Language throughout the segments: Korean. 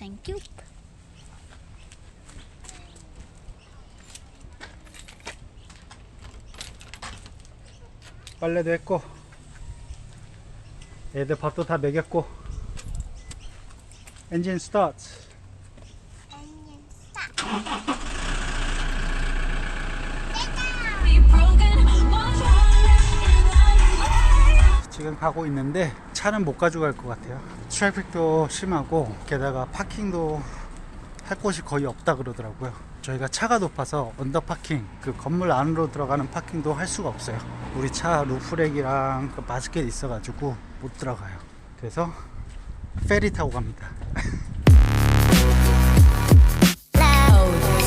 Thank you. 빨래도 했고 애들 밥도 다 먹였고. 엔진 스타트. 지금 가고 있는데 차는 못 가져갈 것 같아요. 트래픽도 심하고 게다가 파킹도 할 곳이 거의 없다 그러더라고요. 저희가 차가 높아서 언더 파킹 그 건물 안으로 들어가는 파킹도 할 수가 없어요. 우리 차 루프렉이랑 그 마스켓 있어 가지고 못 들어가요. 그래서 페리 타고 갑니다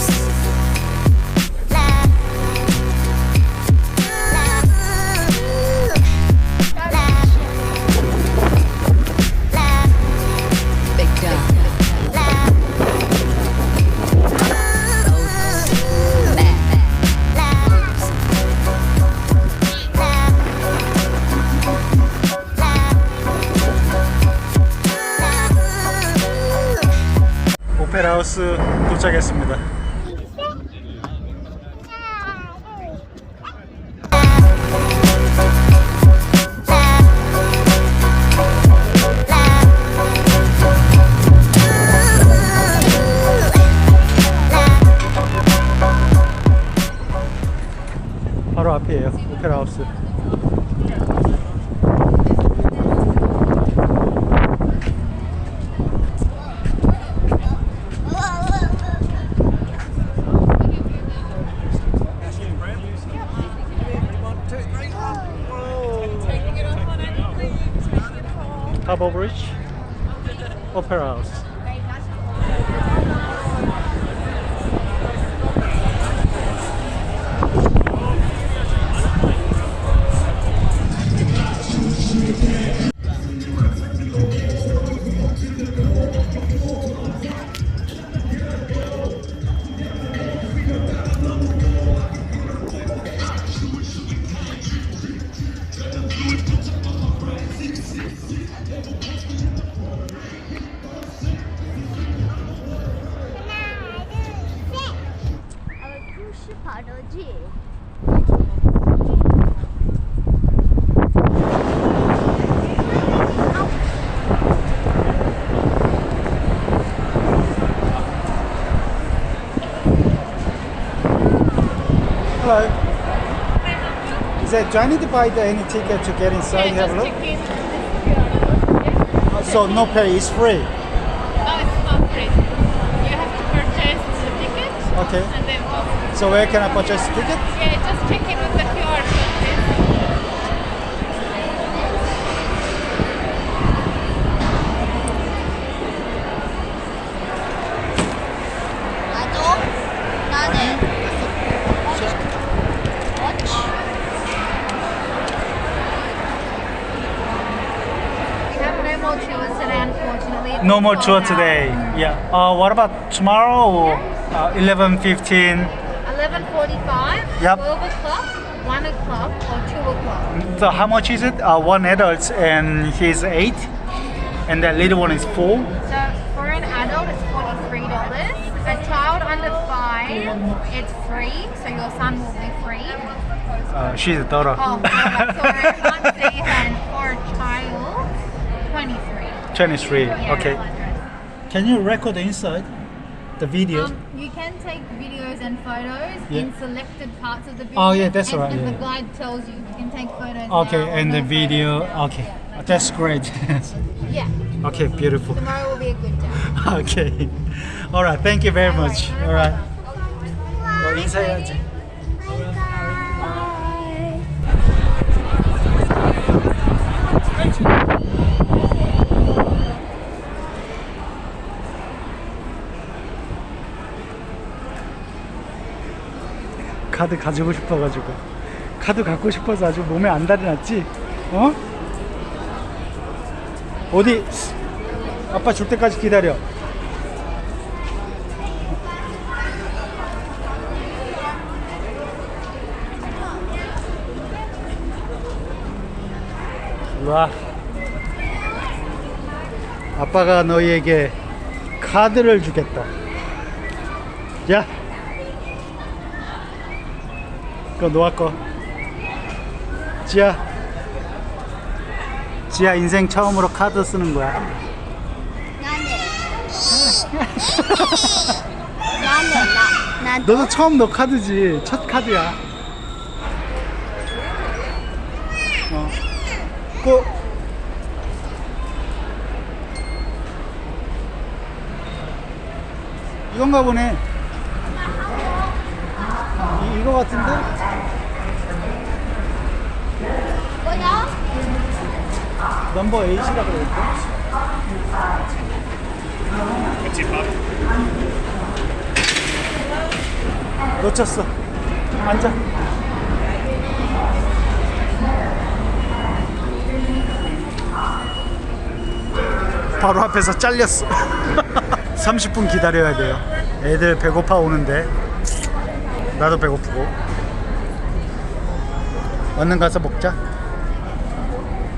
오페라 하우스 도착했습니다. 바로 앞이에요 오페라 하우스 Harbour Bridge Opera House Prodigy. Hello. Is that, do I need to buy the, any ticket to get inside yeah, have a look? Ticket. So no pay, it's free. Okay. And then. So where can I purchase tickets? Yeah, just check in with the QR no more tour today. Yeah. Uh, what about tomorrow? Uh, 11:15. 11.45, Yep. 12 o'clock, 1 o'clock, or 2 o'clock. So how much is it? Uh, one adult and he's eight, and that little one is four. So for an adult, it's $43. A child under 5, it's free, so your son will be free. Uh, she's a daughter. Oh, sorry, one season for a child, 23. 23. Yeah, Okay. Can you record the inside? the video. Um, you can take videos and photos yeah. in selected parts of the video. Oh yeah, that's and, right. And yeah. the guide tells you you can take photos. Okay, and the video. Okay, yeah, that's, that's great. yeah. Okay, beautiful. Tomorrow will be a good day. okay. All right. Thank you very All much. Right. All right. All right. Well, inside, 카드 가지고 싶어가지고 카드 갖고 싶어서 아주 몸에 안달이 났지? 어? 어디? 아빠 줄 때까지 기다려. 와. 아빠가 너희에게 카드를 주겠다. 야, 그거 노아 거. 지야, 지야 인생 처음으로 카드 쓰는 거야. 나는. 나는 나. 난 너도 처음 너 카드지. 첫 카드야. 어. 꼭. 이건가 보네. 이, 이거 같은데? 뭐야? 넘버 8이라고 그랬대. 놓쳤어. 앉아. 바로 앞에서 잘렸어. 30분 기다려야 돼요. 애들 배고파 오는데 나도 배고프고. 얼른 가서 먹자.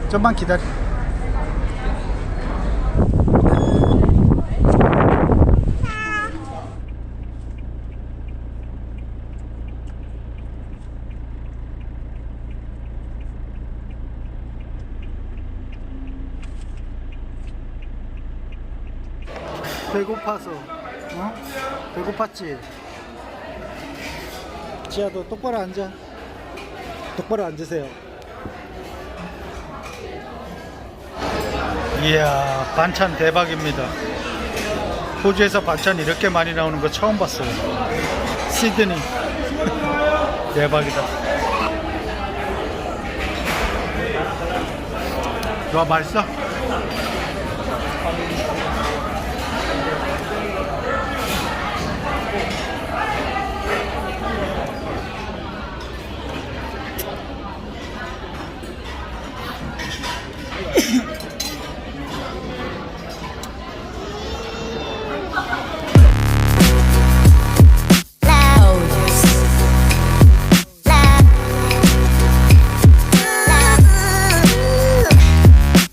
좀만 기다려. 배고파서. 어? 배고팠지? 지아도 똑바로 앉아. 똑바로 앉으세요. 이야 반찬 대박입니다. 호주에서 반찬 이렇게 많이 나오는 거 처음 봤어요. 시드니. 대박이다. 좋아 맛있어?